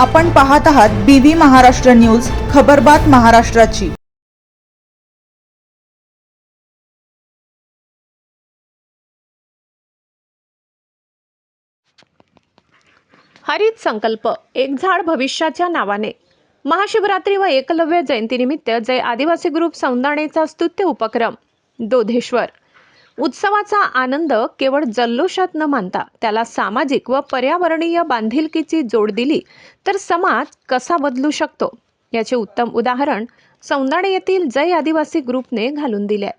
आपण पाहत आहात बीव्ही महाराष्ट्र न्यूज खबरबात महाराष्ट्राची. हरित संकल्प एक झाड भविष्याच्या नावाने. महाशिवरात्री व एकलव्य जयंतीनिमित्त जय आदिवासी ग्रुप सौंदाणेचा स्तुत्य उपक्रम दोधेश्वर. उत्सवाचा आनंद केवळ जल्लोषात न मानता त्याला सामाजिक व पर्यावरणीय बांधिलकीची जोड दिली तर समाज कसा बदलू शकतो? याचे उत्तम उदाहरण सौंदाणे येथील जय आदिवासी ग्रुपने घालून दिले आहे.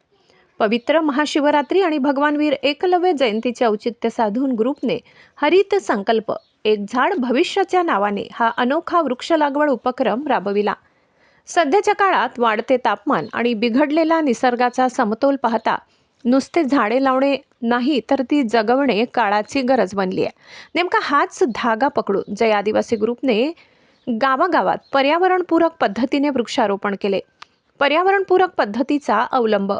पवित्र महाशिवरात्री आणि भगवानवीर एकलव्य जयंतीचे औचित्य साधून ग्रुपने हरित संकल्प एक झाड भविष्याच्या नावाने हा अनोखा वृक्ष लागवड उपक्रम राबविला. सध्याच्या काळात वाढते तापमान आणि बिघडलेला निसर्गाचा समतोल पाहता नुसते झाडे लावणे नाही तर ती जगवणे काळाची गरज बनली आहे. नेमका हाच धागा पकडून जय आदिवासी ग्रुपने गावागावात पर्यावरणपूरक पद्धतीने वृक्षारोपण केले. पर्यावरणपूरक पद्धतीचा अवलंब.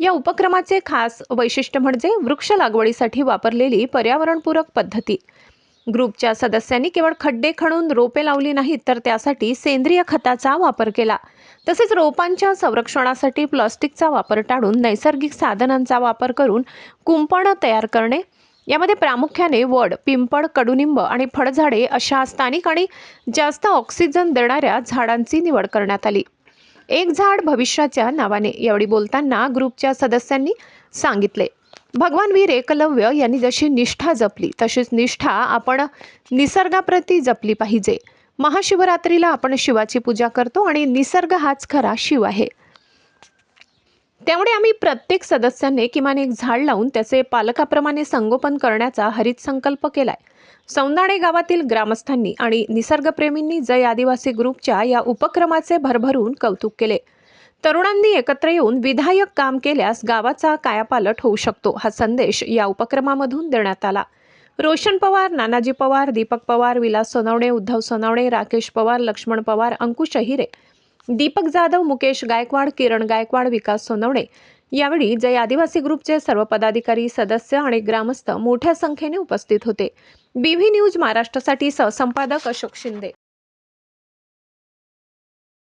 या उपक्रमाचे खास वैशिष्ट्य म्हणजे वृक्ष लागवडीसाठी वापरलेली पर्यावरणपूरक पद्धती. ग्रुपच्या सदस्यांनी केवळ खड्डे खणून रोपे लावली नाहीत तर त्यासाठी सेंद्रिय खताचा वापर केला. तसेच रोपांच्या संरक्षणासाठी प्लास्टिकचा वापर टाळून नैसर्गिक साधनांचा वापर करून कुंपण तयार करणे. यामध्ये प्रामुख्याने वड पिंपळ कडुनिंब आणि फळझाडे अशा स्थानिक आणि जास्त ऑक्सिजन देणाऱ्या झाडांची निवड करण्यात आली. एक झाड भविष्याच्या नावाने यावेळी बोलताना ग्रुपच्या सदस्यांनी सांगितले. भगवान वीर एकलव्य यांनी जशी निष्ठा जपली तशीच निष्ठा आपण निसर्गाप्रती जपली पाहिजे. महाशिवरात्रीला आपण शिवाची पूजा करतो आणि निसर्ग हाच खरा शिव आहे. त्यामुळे आम्ही प्रत्येक सदस्याने किमान एक झाड लावून त्याचे पालकाप्रमाणे संगोपन करण्याचा हरित संकल्प केलाय. सौंदाणे गावातील ग्रामस्थांनी आणि निसर्गप्रेमींनी जय आदिवासी ग्रुपच्या या उपक्रमाचे भरभरून कौतुक केले. तरुणांनी एकत्र येऊन विधायक काम केल्यास गावाचा कायापालट होऊ शकतो हा संदेश या उपक्रमामधून देण्यात आला. रोशन पवार नानाजी पवार दीपक पवार विलास सोनवणे उद्धव सोनवणे राकेश पवार लक्ष्मण पवार अंकुश अहिरे दीपक जाधव मुकेश गायकवाड किरण गायकवाड विकास सोनवणे. यावेळी जय आदिवासी ग्रुपचे सर्व पदाधिकारी सदस्य आणि ग्रामस्थ मोठ्या संख्येने उपस्थित होते. बीव्ही न्यूज महाराष्ट्रासाठी सहसंपादक अशोक शिंदे.